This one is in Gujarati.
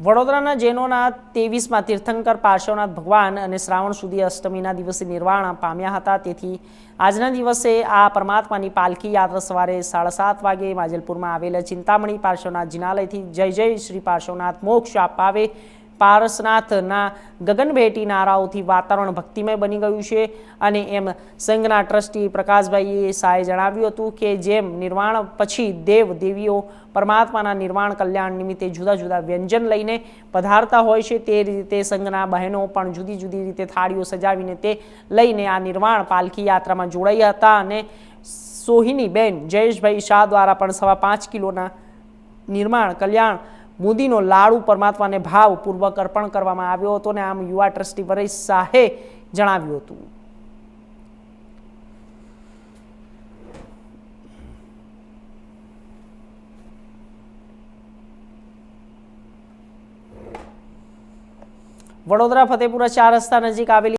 વડોદરાના જૈનોના તેવીસમાં તીર્થંકર પાર્શ્વનાથ ભગવાન અને શ્રાવણ સુધી અષ્ટમીના દિવસે નિર્વાણ પામ્યા હતા. તેથી આજના દિવસે આ પરમાત્માની પાલખી યાત્રા સવારે સાડા સાત વાગે માજલપુરમાં આવેલા ચિંતામણી પાર્શ્વનાથ જિનાલયથી જય જય શ્રી પાર્શ્વનાથ. મોક્ષ અપાવે પારસનાથના ગગનભેટી નારાઓથી વાતાવરણ ભક્તિમય બની ગયું છે. અને એમ સંઘના ટ્રસ્ટી પ્રકાશભાઈ શાહે જણાવ્યું હતું કે જેમ નિર્વાણ પછી દેવ દેવીઓ પરમાત્માના નિર્વાણ કલ્યાણ નિમિત્તે જુદા જુદા વ્યંજન લઈને પધારતા હોય છે, તે રીતે સંઘના બહેનો પણ જુદી જુદી રીતે થાળીઓ સજાવીને તે લઈને આ નિર્વાણ પાલખી યાત્રામાં જોડાયા હતા. અને સોહિની બેન જયેશભાઈ શાહ દ્વારા પણ સવા પાંચ કિલોના નિર્માણ કલ્યાણ મુદીનો લાડુ પરમાત્માને ભાવપૂર્વક અર્પણ કરવામાં આવ્યો હતો અને આમ યુવા ટ્રસ્ટી વરેશ શાહે જણાવ્યું હતું. વડોદરા, ફતેપુરા, ચાર રસ્તા નજીક આવેલી